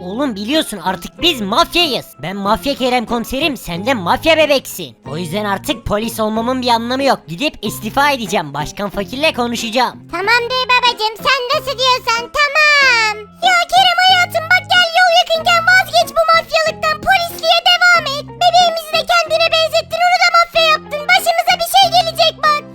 Oğlum biliyorsun artık biz mafyayız. Ben mafya Kerem komiserim sen de mafya bebeksin. O yüzden artık polis olmamın bir anlamı yok. Gidip istifa edeceğim. Başkan fakirle konuşacağım. Tamamdır babacım sen nasıl diyorsan tamam. Ya Kerem hayatım bak gel yol yakınken vazgeç bu mafyalıktan polisliğe devam et. Bebeğimizi de kendine benzettin onu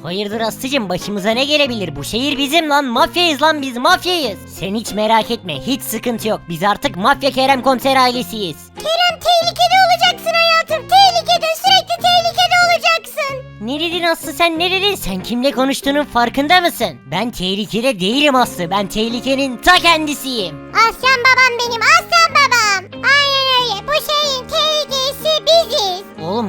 Hayırdır Aslıcım başımıza ne gelebilir? Bu şehir bizim lan mafyayız lan biz mafyayız. Sen hiç merak etme hiç sıkıntı yok. Biz artık mafya Kerem komiser ailesiyiz. Kerem tehlikede olacaksın hayatım. Tehlikede sürekli tehlikede olacaksın. Ne dedin Aslı sen ne dedin? Sen kimle konuştuğunun farkında mısın? Ben tehlikede değilim Aslı. Ben tehlikenin ta kendisiyim. Aslan babam benim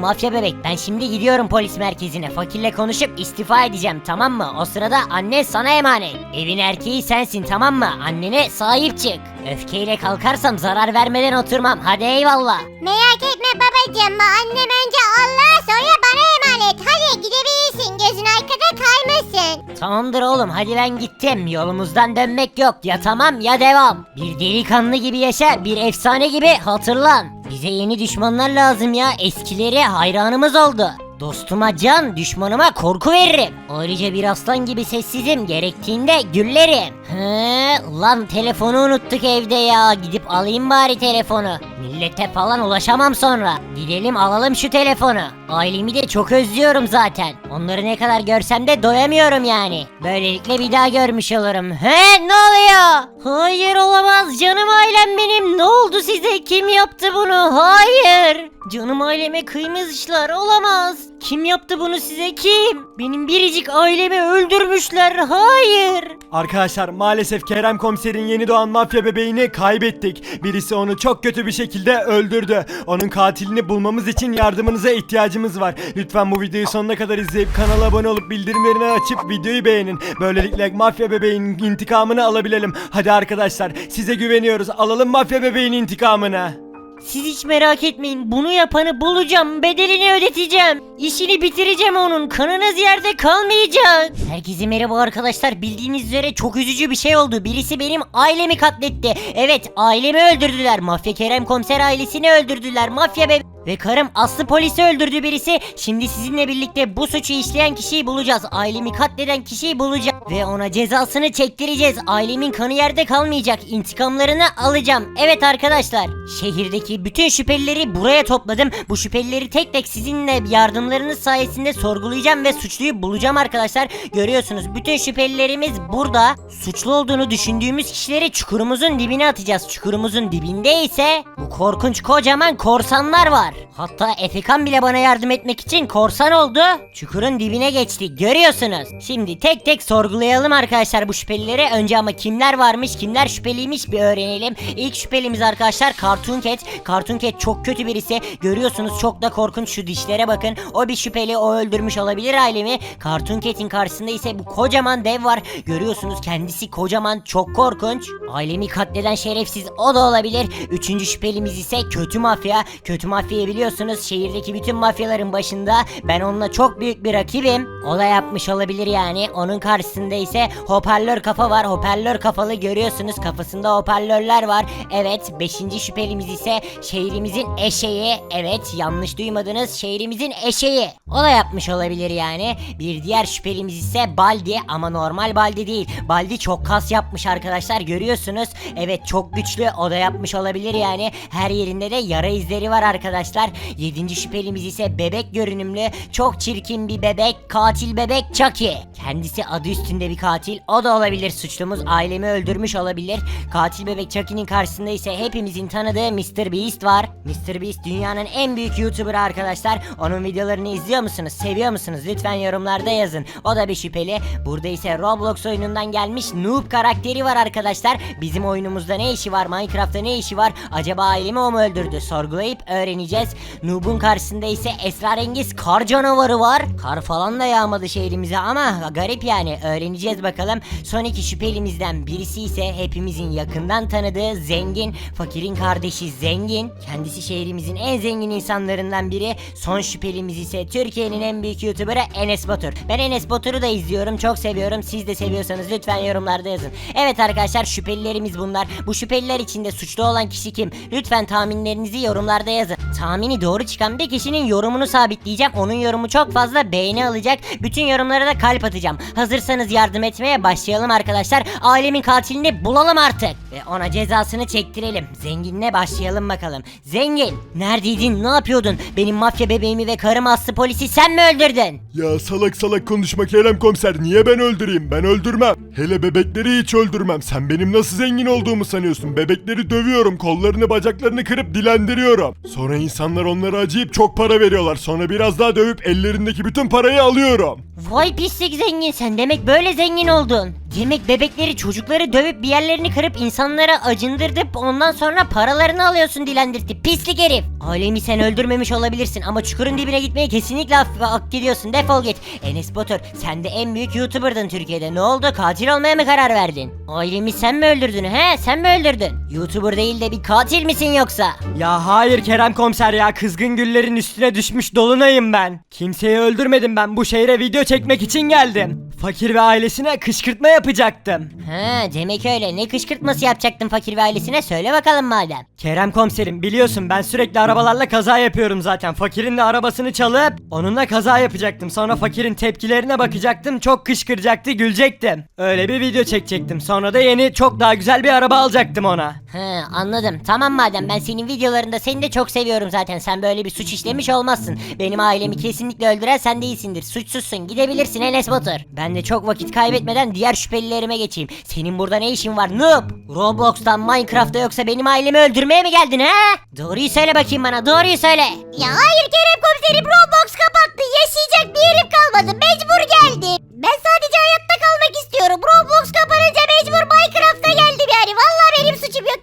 mafya bebek ben şimdi gidiyorum polis merkezine. Fakirle konuşup istifa edeceğim tamam mı? O sırada anne sana emanet. Evin erkeği sensin tamam mı? Annene sahip çık. Öfkeyle kalkarsam zarar vermeden oturmam. Hadi eyvallah. Merak etme babacığım annem önce Allah'a sonra bana emanet. Hadi gidebilirsin gözün arkada kaymasın. Tamamdır oğlum hadi ben gittim. Yolumuzdan dönmek yok. Ya tamam ya devam. Bir delikanlı gibi yaşa, bir efsane gibi hatırlan. Bize yeni düşmanlar lazım ya. Eskileri hayranımız oldu. Dostuma can, düşmanıma korku veririm. Ayrıca bir aslan gibi sessizim, gerektiğinde güllerim. He, lan telefonu unuttuk evde ya. Gidip alayım bari telefonu. Millete falan ulaşamam sonra. Gidelim alalım şu telefonu. Ailemi de çok özlüyorum zaten. Onları ne kadar görsem de doyamıyorum yani. Böylelikle bir daha görmüş olurum. He ne oluyor? Hayır olamaz canım ailem benim. Ne oldu size? Kim yaptı bunu? Hayır. Canım aileme kıymışlar olamaz. Kim yaptı bunu size kim? Benim biricik ailemi öldürmüşler. Hayır. Arkadaşlar maalesef Kerem komiserin yeni doğan mafya bebeğini kaybettik. Birisi onu çok kötü bir şekilde öldürdü. Onun katilini bulmamız için yardımınıza ihtiyacımız var. Lütfen bu videoyu sonuna kadar izleyip kanala abone olup bildirimlerini açıp videoyu beğenin. Böylelikle mafya bebeğinin intikamını alabilelim. Hadi arkadaşlar size güveniyoruz. Alalım mafya bebeğin intikamını. Siz hiç merak etmeyin. Bunu yapanı bulacağım. Bedelini ödeteceğim. İşini bitireceğim onun. Kanınız yerde kalmayacak. Herkese merhaba arkadaşlar. Bildiğiniz üzere çok üzücü bir şey oldu. Birisi benim ailemi katletti. Evet ailemi öldürdüler. Mafya Kerem komiser ailesini öldürdüler. Mafya be... Ve karım Aslı polisi öldürdü birisi. Şimdi sizinle birlikte bu suçu işleyen kişiyi bulacağız. Ailemi katleden kişiyi bulacağız. Ve ona cezasını çektireceğiz. Ailemin kanı yerde kalmayacak. İntikamlarını alacağım. Evet arkadaşlar. Şehirdeki bütün şüphelileri buraya topladım. Bu şüphelileri tek tek sizinle yardımlarınız sayesinde sorgulayacağım ve suçluyu bulacağım arkadaşlar. Görüyorsunuz bütün şüphelilerimiz burada. Suçlu olduğunu düşündüğümüz kişileri çukurumuzun dibine atacağız. Çukurumuzun dibinde ise bu korkunç kocaman korsanlar var. Hatta Efekan bile bana yardım etmek için korsan oldu. Çukurun dibine geçtik görüyorsunuz. Şimdi tek tek sorgulayalım arkadaşlar bu şüphelileri. Önce ama kimler varmış kimler şüpheliymiş bir öğrenelim. İlk şüphelimiz arkadaşlar Cartoon Cat. Cartoon Cat çok kötü birisi. Görüyorsunuz çok da korkunç şu dişlere bakın. O bir şüpheli o öldürmüş olabilir ailemi. Cartoon Cat'in karşısında ise bu kocaman dev var. Görüyorsunuz kendisi kocaman çok korkunç. Ailemi katleden şerefsiz o da olabilir. Üçüncü şüphelimiz ise kötü mafya. Kötü biliyorsunuz şehirdeki bütün mafyaların başında. Ben onunla çok büyük bir rakibim. O da yapmış olabilir yani. Onun karşısında ise hoparlör kafa var. Hoparlör kafalı görüyorsunuz kafasında hoparlörler var. Evet beşinci şüphelimiz ise şehrimizin eşeği. Evet yanlış duymadınız şehrimizin eşeği. O da yapmış olabilir yani. Bir diğer şüphelimiz ise Baldi ama normal Baldi değil. Baldi çok kas yapmış arkadaşlar görüyorsunuz. Evet çok güçlü o da yapmış olabilir yani. Her yerinde de yara izleri var arkadaşlar. Yedinci şüphelimiz ise bebek görünümlü. Çok çirkin bir bebek. Katil bebek Chucky. Kendisi adı üstünde bir katil. O da olabilir suçlumuz. Ailemi öldürmüş olabilir. Katil bebek Chucky'nin karşısında ise hepimizin tanıdığı Mr. Beast var. Mr. Beast dünyanın en büyük YouTuber'ı arkadaşlar. Onun videolarını izliyor musunuz? Seviyor musunuz? Lütfen yorumlarda yazın. O da bir şüpheli. Burada ise Roblox oyunundan gelmiş Noob karakteri var arkadaşlar. Bizim oyunumuzda ne işi var? Minecraft'ta ne işi var? Acaba ailemi o mu öldürdü? Sorgulayıp öğreneceğiz. Noob'un karşısında ise esrarengiz kar canavarı var. Kar falan da yağmadı şehrimize ama garip yani. Öğreneceğiz bakalım. Son iki şüphelimizden birisi ise hepimizin yakından tanıdığı zengin, fakirin kardeşi zengin. Kendisi şehrimizin en zengin insanlarından biri. Son şüphelimiz ise Türkiye'nin en büyük YouTuber'ı Enes Batur. Ben Enes Batur'u da izliyorum. Çok seviyorum. Siz de seviyorsanız lütfen yorumlarda yazın. Evet arkadaşlar şüphelilerimiz bunlar. Bu şüpheliler içinde suçlu olan kişi kim? Lütfen tahminlerinizi yorumlarda yazın. Tahmini doğru çıkan bir kişinin yorumunu sabitleyeceğim. Onun yorumu çok fazla beğeni alacak. Bütün yorumlara da kalp atacağım. Hazırsanız yardım etmeye başlayalım arkadaşlar. Ailemin katilini bulalım artık. Ve ona cezasını çektirelim. Zenginle başlayalım bakalım. Zengin neredeydin ne yapıyordun? Benim mafya bebeğimi ve karım aslı polisi sen mi öldürdün? Ya salak salak konuşma Kerem komiser niye ben öldüreyim ben öldürmem. Hele bebekleri hiç öldürmem sen benim nasıl zengin olduğumu sanıyorsun bebekleri dövüyorum kollarını bacaklarını kırıp dilendiriyorum. Sonra insanlar onlara acıyıp çok para veriyorlar sonra biraz daha dövüp ellerindeki bütün parayı alıyorum. Vay pislik zengin sen demek böyle zengin oldun. Demek bebekleri çocukları dövüp bir yerlerini kırıp insanlara acındırdıp ondan sonra paralarını alıyorsun dilendirtip pislik herif. Ailemi sen öldürmemiş olabilirsin ama çukurun dibine gitmeyi kesinlikle hak ediyorsun defol git. Enes Batur sen de en büyük YouTuber'dın Türkiye'de ne oldu katil olmaya mı karar verdin? Ailemi sen mi öldürdün he sen mi öldürdün? YouTuber değil de bir katil misin yoksa? Ya hayır Kerem komiser ya kızgın güllerin üstüne düşmüş dolunayım ben. Kimseyi öldürmedim ben bu şehre video çekmek için geldim. Fakir ve ailesine kışkırtma yapacaktım. Ha demek öyle ne kışkırtması yapacaktın fakir ve ailesine söyle bakalım madem. Kerem komiserim biliyorsun ben sürekli arabalarla kaza yapıyorum zaten. Fakirin de arabasını çalıp onunla kaza yapacaktım. Sonra fakirin tepkilerine bakacaktım. Çok kışkıracaktı gülecektim. Öyle bir video çekecektim. Sonra da yeni çok daha güzel bir araba alacaktım ona. He anladım. Tamam madem ben senin videolarında seni de çok seviyorum zaten. Sen böyle bir suç işlemiş olmazsın. Benim ailemi kesinlikle öldüren sen değilsindir. Suçsuzsun. Gidebilirsin Enes Batur. Ben de çok vakit kaybetmeden diğer şüphelilerime geçeyim. Senin burada ne işin var noob? Roblox'tan Minecraft'ta yoksa benim ailemi öldürmeye mi geldin ha? Doğruyu söyle bakayım bana. Doğruyu söyle. Ya hayır Kerem komiserim Roblox kapattı. Yaşayacak bir yerim kalmadı. Mecbur geldim. Ben sadece hayatta kalmak istiyorum. Roblox kapanınca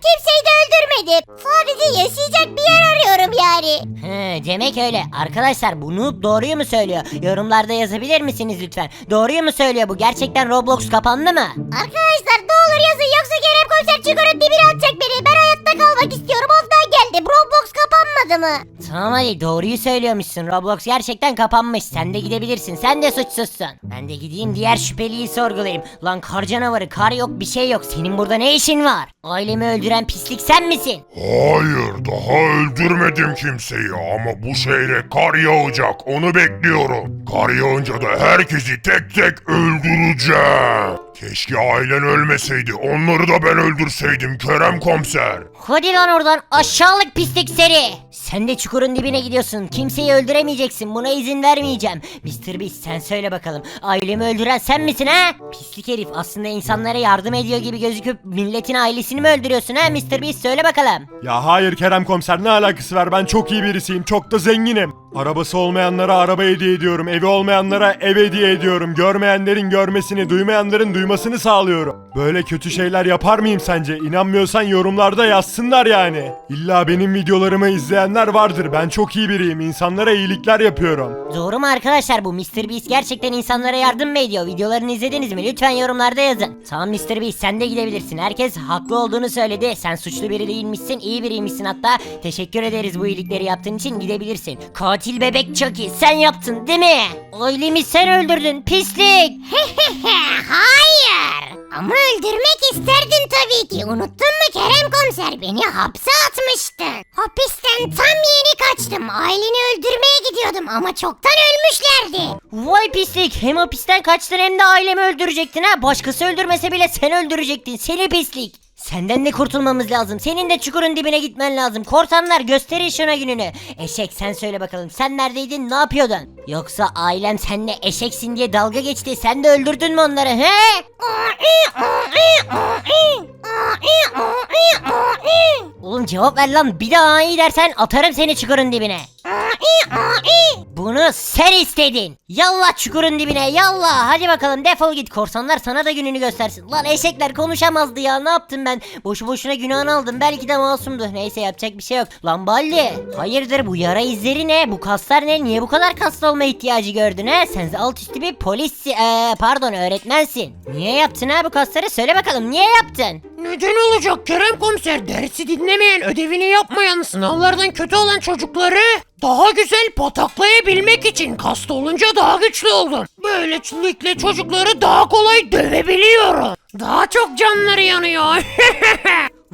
Kimseyi de öldürmedim. Sadece yaşayacak bir yer arıyorum yani. He, demek öyle. Arkadaşlar bu noob doğruyu mu söylüyor? Yorumlarda yazabilir misiniz lütfen? Doğruyu mu söylüyor bu? Gerçekten Roblox kapandı mı? Arkadaşlar ne olur yazın yoksa Kerem komiser çukurun dibine atacak beni. Ben hayatta kalmak istiyorum. Ondan geldim. Roblox kapanmadı mı? Tamam hadi doğruyu söylüyormuşsun. Roblox gerçekten kapanmış. Sen de gidebilirsin. Sen de suçsuzsun. Ben de gideyim diğer şüpheliyi sorgulayayım. Lan kar canavarı kar yok bir şey yok. Senin burada ne işin var? Ailemi öldüren pislik sen misin? Hayır daha öldürmedim kimseyi ama bu şehre kar yağacak onu bekliyorum. Kar yağınca da herkesi tek tek öldüreceğim. Keşke ailen ölmeseydi onları da ben öldürseydim Kerem komiser. Hadi lan oradan aşağılık pislik seri. Sen de çukurun dibine gidiyorsun. Kimseyi öldüremeyeceksin. Buna izin vermeyeceğim. Mr. Beast sen söyle bakalım. Ailemi öldüren sen misin ha? Pislik herif aslında insanlara yardım ediyor gibi gözüküp milletin ailesini mi öldürüyorsun ha Mr. Beast söyle bakalım. Ya hayır Kerem komiser ne alakası var ben çok iyi birisiyim çok da zenginim. Arabası olmayanlara araba hediye ediyorum evi olmayanlara ev hediye ediyorum görmeyenlerin görmesini duymayanların duymasını sağlıyorum. Böyle kötü şeyler yapar mıyım sence İnanmıyorsan yorumlarda yazsınlar yani. İlla benim videolarımı izleyenler vardır ben çok iyi biriyim insanlara iyilikler yapıyorum. Doğru mu arkadaşlar bu Mr. Beast gerçekten insanlara yardım mı ediyor? Videolarını izlediniz mi? Lütfen yorumlarda yazın. Tamam Mr. Beast sen de gidebilirsin. Herkes haklı olduğunu söyledi. Sen suçlu biri değilmişsin, iyi biriymişsin hatta. Teşekkür ederiz bu iyilikleri yaptığın için gidebilirsin. Katil bebek Chucky sen yaptın değil mi? Ailemi sen öldürdün pislik. Hayır. Ama öldürmek isterdin tabii ki. Unuttun mu Kerem komiser? Beni hapse atmıştın. Hapisten tam yeni kaçtım. Aileni öldürmeye gidiyordum ama çoktan ölmüşlerdi. Vay pislik. Hem hapisten kaçtın hem de ailemi öldürecektin ha. Başkası öldürmese bile sen öldürecektin. Seni pislik. Senden de kurtulmamız lazım. Senin de çukurun dibine gitmen lazım. Korsanlar gösterin şuna gününü. Eşek sen söyle bakalım. Sen neredeydin? Ne yapıyordun? Yoksa ailem seninle eşeksin diye dalga geçti. Sen de öldürdün mü onları he? Oğlum cevap ver lan. Bir daha iyi dersen atarım seni çukurun dibine. Bunu sen istedin. Yallah çukurun dibine yallah. Hadi bakalım defol git. Korsanlar sana da gününü göstersin. Lan eşekler konuşamazdı ya. Ne yaptım ben? Boşu boşuna günahını aldım. Belki de masumdu. Neyse yapacak bir şey yok. Lan Baldi. Hayırdır bu yara izleri ne? Bu kaslar ne? Niye bu kadar kaslı olma ihtiyacı gördün he? Sen alt üstü bir polis... Ee, pardon öğretmensin. Niye yaptın ha bu kasları? Söyle bakalım niye yaptın? Neden olacak Kerem komiser? Dersi dinlemeyen, ödevini yapmayan, sınavlardan kötü olan çocukları Daha güzel pataklayabilmek için kaslı olunca daha güçlü oldum. Böylelikle çocukları daha kolay dövebiliyorum. Daha çok canları yanıyor.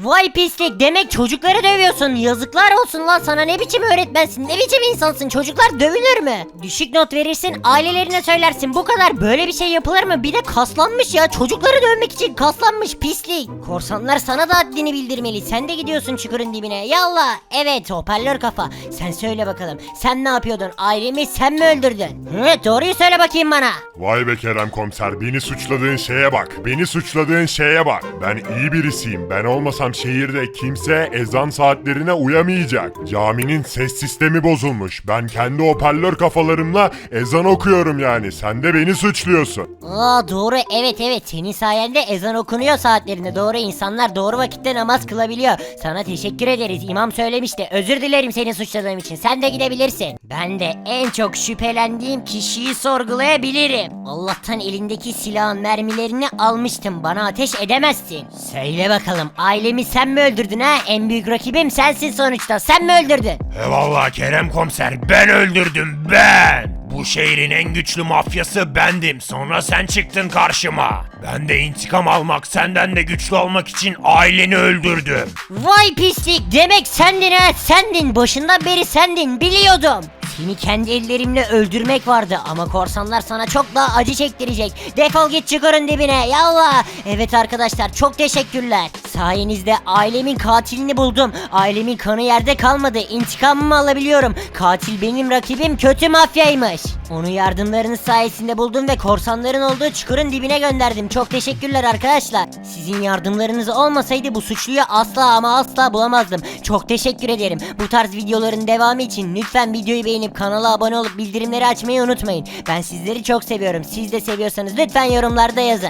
Vay pislik demek çocukları dövüyorsun. Yazıklar olsun lan sana ne biçim öğretmensin ne biçim insansın çocuklar dövülür mü? Düşük not verirsin ailelerine söylersin bu kadar böyle bir şey yapılır mı? Bir de kaslanmış ya çocukları dövmek için kaslanmış pislik. Korsanlar sana da haddini bildirmeli sen de gidiyorsun çukurun dibine yallah. Evet hoparlör kafa sen söyle bakalım sen ne yapıyordun ailemi sen mi öldürdün? Evet doğruyu söyle bakayım bana. Vay be Kerem komiser beni suçladığın şeye bak. Beni suçladığın şeye bak. Ben iyi birisiyim. Ben olmasam şehirde kimse ezan saatlerine uyamayacak. Caminin ses sistemi bozulmuş. Ben kendi hoparlör kafalarımla ezan okuyorum yani. Sen de beni suçluyorsun. Aa doğru evet evet senin sayende ezan okunuyor saatlerinde doğru insanlar doğru vakitte namaz kılabiliyor. Sana teşekkür ederiz imam söylemişti özür dilerim seni suçladığım için sen de gidebilirsin. Ben de en çok şüphelendiğim kişiyi sorgulayabilirim. Allah'tan elindeki silahın mermilerini almıştım bana ateş edemezsin. Söyle bakalım ailemi sen mi öldürdün ha en büyük rakibim sensin sonuçta sen mi öldürdün? Eyvallah Kerem komiser ben öldürdüm ben. Bu şehrin en güçlü mafyası bendim. Sonra sen çıktın karşıma. Ben de intikam almak, senden de güçlü olmak için aileni öldürdüm. Vay pislik demek sendin ha sendin başından beri sendin biliyordum. Seni kendi ellerimle öldürmek vardı ama korsanlar sana çok daha acı çektirecek. Defol git çukurun dibine yallah. Evet arkadaşlar çok teşekkürler. Sayenizde ailemin katilini buldum. Ailemin kanı yerde kalmadı. İntikamımı alabiliyorum. Katil benim rakibim kötü mafyaymış. Onu yardımlarınız sayesinde buldum ve korsanların olduğu çukurun dibine gönderdim. Çok teşekkürler arkadaşlar. Sizin yardımlarınız olmasaydı bu suçluyu asla ama asla bulamazdım. Çok teşekkür ederim. Bu tarz videoların devamı için lütfen videoyu beğenip kanala abone olup bildirimleri açmayı unutmayın. Ben sizleri çok seviyorum. Siz de seviyorsanız lütfen yorumlarda yazın.